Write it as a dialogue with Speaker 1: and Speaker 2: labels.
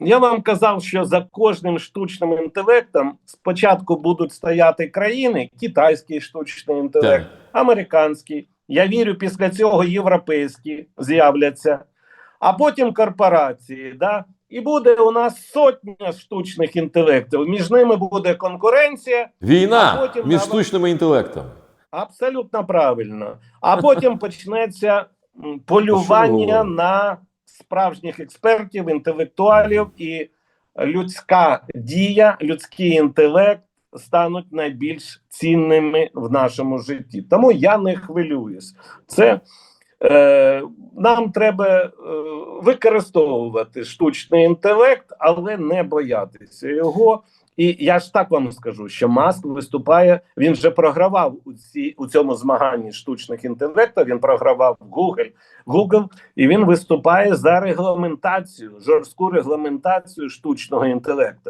Speaker 1: Я вам казав, що за кожним штучним інтелектом спочатку будуть стояти країни, китайський штучний інтелект,
Speaker 2: Так.
Speaker 1: американський. Я вірю, після цього європейські з'являться, а потім корпорації. Да? І буде у нас сотня штучних інтелектів. Між ними буде конкуренція.
Speaker 2: Війна
Speaker 1: А потім
Speaker 2: між
Speaker 1: давай-
Speaker 2: штучним інтелектом.
Speaker 1: Абсолютно правильно. А потім почнеться полювання на справжніх експертів, інтелектуалів, і людська дія, людський інтелект стануть найбільш цінними в нашому житті. Тому я не хвилююсь. Це е, нам треба е, використовувати штучний інтелект, але не боятися його. І я ж так вам скажу, що Маск виступає. Він вже програвав у ці у цьому змаганні штучних інтелектів. Він програвав Google, Google, і він виступає за регламентацію, жорстку регламентацію штучного інтелекту.